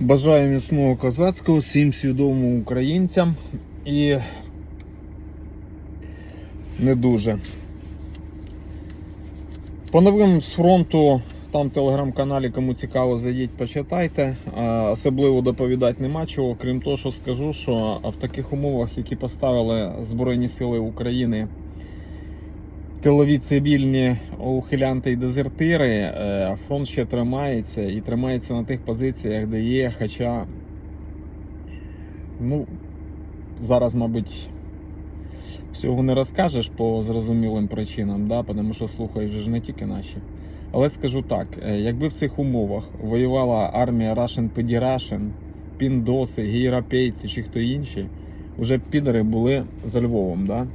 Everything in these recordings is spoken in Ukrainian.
Бажаю міцного козацького всім свідомим українцям і не дуже. По новим з фронту, там в телеграм-каналі, кому цікаво, зайдіть, почитайте. Особливо доповідати нема чого, крім того, що скажу, що в таких умовах, які поставили Збройні Сили України, тилові цивільні ухилянти і дезертири, е, фронт ще тримається і тримається на тих позиціях, де є. Хоча, ну, зараз, мабуть, всього не розкажеш по зрозумілим причинам, да? тому що слухають вже ж не тільки наші. Але скажу так: е, якби в цих умовах воювала армія Russian Federation, Піндоси, європейці чи хто інші, вже підери були за Львовом. Да?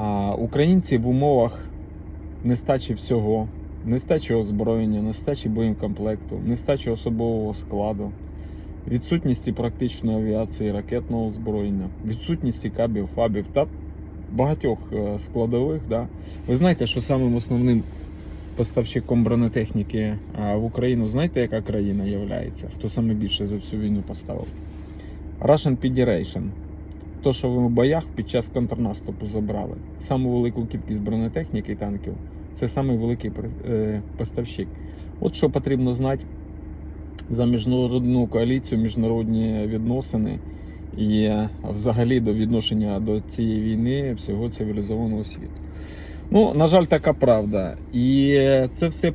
А українці в умовах нестачі всього, нестачі озброєння, нестачі боєкомплекту, нестачі особового складу, відсутності практичної авіації, ракетного озброєння, відсутності кабів, фабів та багатьох е, складових. Да. Ви знаєте, що самим основним поставщиком бронетехніки е, в Україну, знаєте, яка країна є? Хто саме більше за всю війну поставив? Russian Federation. То, що ви в боях під час контрнаступу забрали. Саму велику кількість бронетехніки і танків це самий е, поставщик. От що потрібно знати за міжнародну коаліцію, міжнародні відносини і взагалі до відношення до цієї війни всього цивілізованого світу. Ну, на жаль, така правда. І це все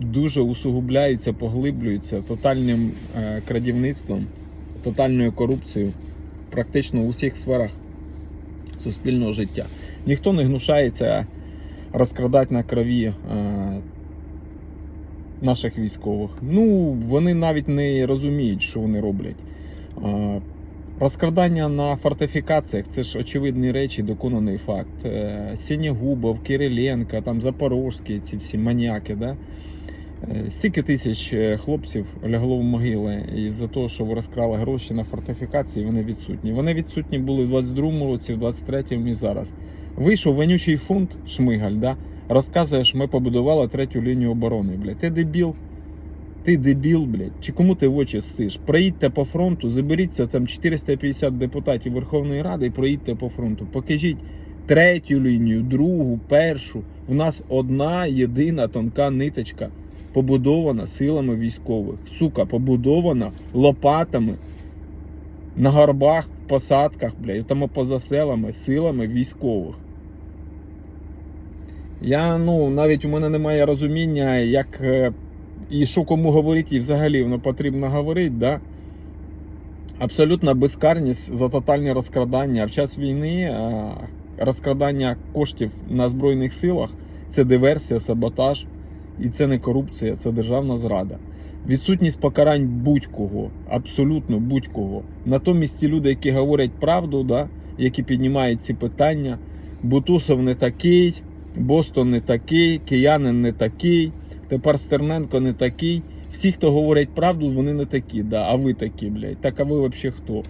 дуже усугубляється, поглиблюється тотальним е, крадівництвом, тотальною корупцією практично у всіх сферах суспільного життя. Ніхто не гнушається розкрадати на крові е, наших військових. Ну, вони навіть не розуміють, що вони роблять. Е, Розкрадання на фортифікаціях це ж очевидні речі, доконаний факт. Е, Сінєгубов, Кириленко, там Запорожські, ці всі маніяки. Да? Е, Стільки тисяч е, хлопців лягло в могили із-за того, що ви розкрали гроші на фортифікації, вони відсутні. Вони відсутні були в 22-му році, в 23-му і зараз. Вийшов вонючий фунт Шмигаль, да? розказує, що ми побудували третю лінію оборони. Блядь. Ти дебіл? Ти дебіл, блядь. Чи кому ти в очі стиш? Проїдьте по фронту, заберіться там 450 депутатів Верховної Ради і проїдьте по фронту. Покажіть третю лінію, другу, першу. У нас одна єдина тонка ниточка побудована силами військових. Сука, побудована лопатами на горбах, посадках, блядь, там поза селами, силами військових. Я, ну, навіть у мене немає розуміння, як е, і що кому говорити, і взагалі воно потрібно говорити, да? Абсолютна безкарність за тотальне розкрадання. В час війни е, розкрадання коштів на Збройних силах це диверсія, саботаж. І це не корупція, це державна зрада. Відсутність покарань будь-кого, абсолютно будь-кого. Натомість ті люди, які говорять правду, да, які піднімають ці питання, Бутусов не такий, Бостон не такий, Киянин не такий, тепер Стерненко не такий. Всі, хто говорять правду, вони не такі, да, а ви такі, блядь. Так а ви взагалі хто?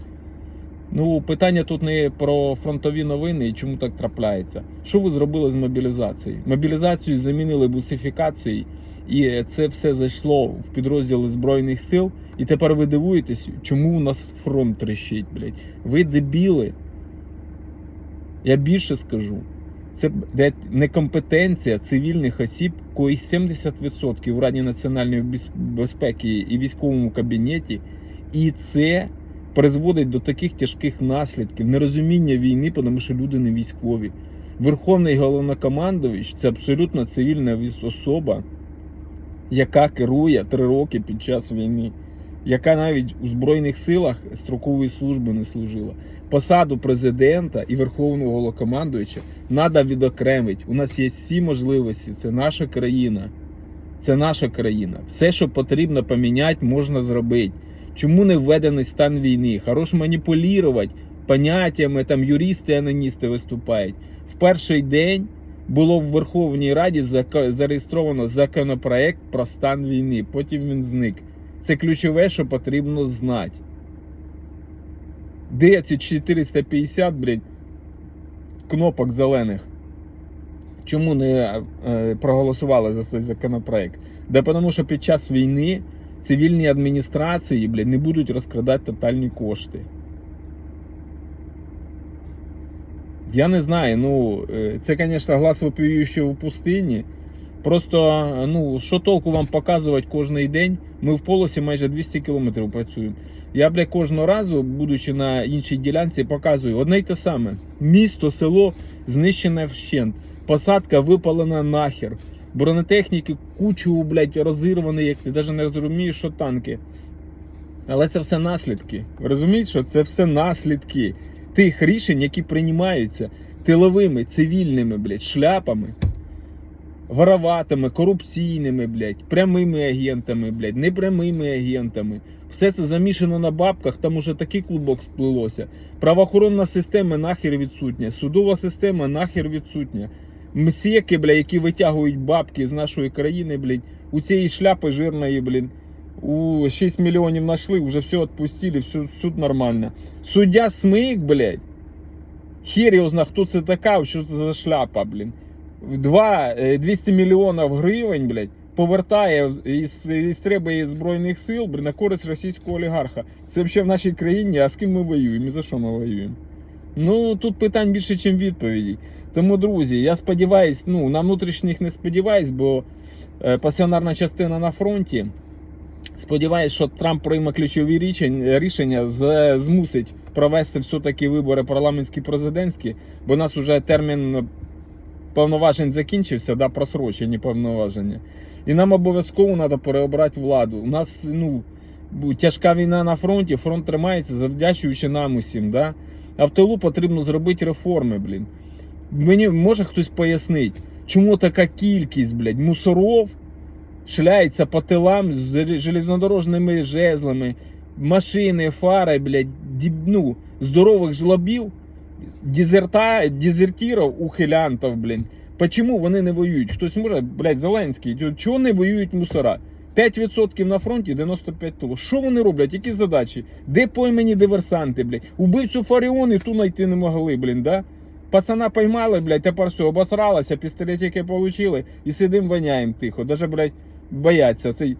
Ну, питання тут не про фронтові новини і чому так трапляється. Що ви зробили з мобілізацією? Мобілізацію замінили бусифікацією, і це все зайшло в підрозділи Збройних сил. І тепер ви дивуєтесь, чому у нас фронт трещить, блядь. Ви дебіли. Я більше скажу. Це некомпетенція цивільних осіб, коїх 70% в Раді національної безпеки і військовому кабінеті, і це призводить до таких тяжких наслідків, нерозуміння війни, тому що люди не військові. Верховний головнокомандувач це абсолютно цивільна особа, яка керує три роки під час війни, яка навіть у Збройних силах строкової служби не служила. Посаду президента і верховного головнокомандувача треба відокремити. У нас є всі можливості. Це наша країна. Це наша країна. Все, що потрібно поміняти, можна зробити. Чому не введений стан війни? Хорош маніпулювати поняттями, там юристи, аноністи виступають. В перший день було в Верховній Раді зареєстровано законопроект про стан війни. Потім він зник. Це ключове, що потрібно знати. Де ці 450, блядь, кнопок зелених? Чому не е, проголосували за цей законопроект? Да тому що під час війни цивільні адміністрації, блядь, не будуть розкрадати тотальні кошти. Я не знаю, ну, е, це, звісно, глаз вопіюючий в пустині. Просто, ну, що толку вам показувати кожен день? Ми в полосі майже 200 кілометрів працюємо. Я, бля, кожного разу, будучи на іншій ділянці, показую одне й те саме. Місто, село знищене вщент. Посадка випалена нахер. Бронетехніки кучу, блядь, розірвані, як ти навіть не розумієш, що танки. Але це все наслідки. Ви розумієте, що це все наслідки тих рішень, які приймаються тиловими, цивільними, блядь, шляпами, вороватими, корупційними, блядь, прямими агентами, блядь, непрямими агентами. Все це замішано на бабках, там уже такий клубок сплилося. Правоохоронна система нахер відсутня, судова система нахер відсутня. Мсеки, бля, які витягують бабки з нашої країни, блядь, у цієї шляпи жирної, блін. У 6 мільйонів знайшли, вже все відпустили, все, суд нормально. Суддя Смик, блядь. Хер його зна, хто це така, що це за шляпа, блін. Два, е, 200 мільйонів гривень, блядь, повертає із, із треба із Збройних сил, блін, на користь російського олігарха. Це взагалі в нашій країні, а з ким ми воюємо і за що ми воюємо? Ну, тут питань більше, ніж відповідей. Тому, друзі, я сподіваюсь, ну, на внутрішніх не сподіваюсь, бо е, пасіонарна частина на фронті. Сподіваюсь, що Трамп прийме ключові рішення, змусить провести все-таки вибори парламентські президентські, бо у нас вже термін повноважень закінчився, да, просрочені повноваження. І нам обов'язково треба переобрати владу. У нас ну, тяжка війна на фронті, фронт тримається завдячуючи нам усім. Да? А в тилу потрібно зробити реформи, блін. Мені може хтось пояснити, чому така кількість, блядь, мусоров шляється по тилам з железнодорожними жезлами, машини, фари, блядь, ну, здорових жлобів, дезерта, дезертирів, ухилянтів, блін. Почему вони не воюють? Хтось може, блядь, Зеленський, чого не воюють мусора? 5% на фронті, 95 тулу. Що вони роблять? Які задачі? Де поймені диверсанти, блядь? Убивцю Фаріон і ту знайти не могли, блін, да? Пацана поймали, блядь, тепер все, обосралося, пістолетики получили і сидим воняємо тихо. Даже, блядь, бояться. Цей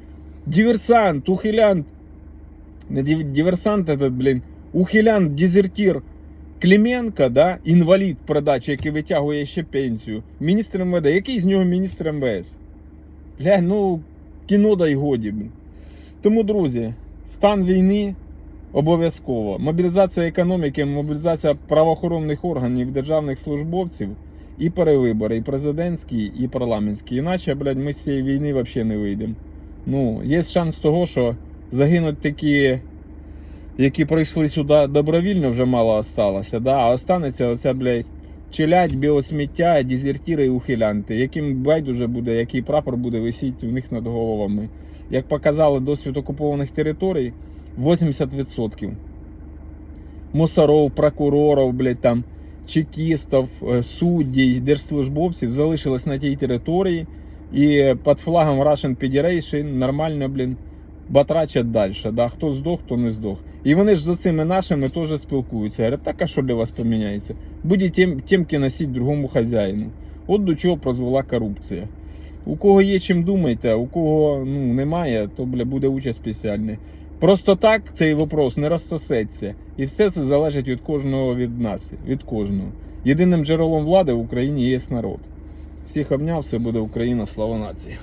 диверсант, ухилянт. Не див- диверсант этот, блін, ухилянт, дезертир. Клименко, да, інвалід продачі, який витягує ще пенсію. Міністр МВД. Який з нього міністр МВС? Бля, ну, кіно дай годі. Тому, друзі, стан війни обов'язково. Мобілізація економіки, мобілізація правоохоронних органів, державних службовців і перевибори, і президентські, і парламентські. Іначе, блядь, ми з цієї війни взагалі не вийдемо. Ну, є шанс того, що загинуть такі, які прийшли сюди добровільно, вже мало осталося, да? а останеться оця, блядь, челядь, біосміття, дезертіри і ухилянти, яким байдуже буде, який прапор буде висіти в них над головами. Як показали досвід окупованих територій, 80% мусоров, прокурорів, блядь, там, чекістів, е, суддів, держслужбовців залишилось на тій території і під флагом Russian Federation нормально, блін, батрачать далі. Да? Хто здох, хто не здох. І вони ж з цими нашими теж спілкуються. Говорять, так а що для вас поміняється? Буде тем, темки носити другому хазяїну. От до чого прозвела корупція. У кого є чим думайте, у кого ну, немає, то бля, буде участь спеціальна. Просто так цей вопрос не розсосеться. І все це залежить від кожного від нас, від кожного. Єдиним джерелом влади в Україні є народ. Всіх обняв, все буде Україна, слава нації.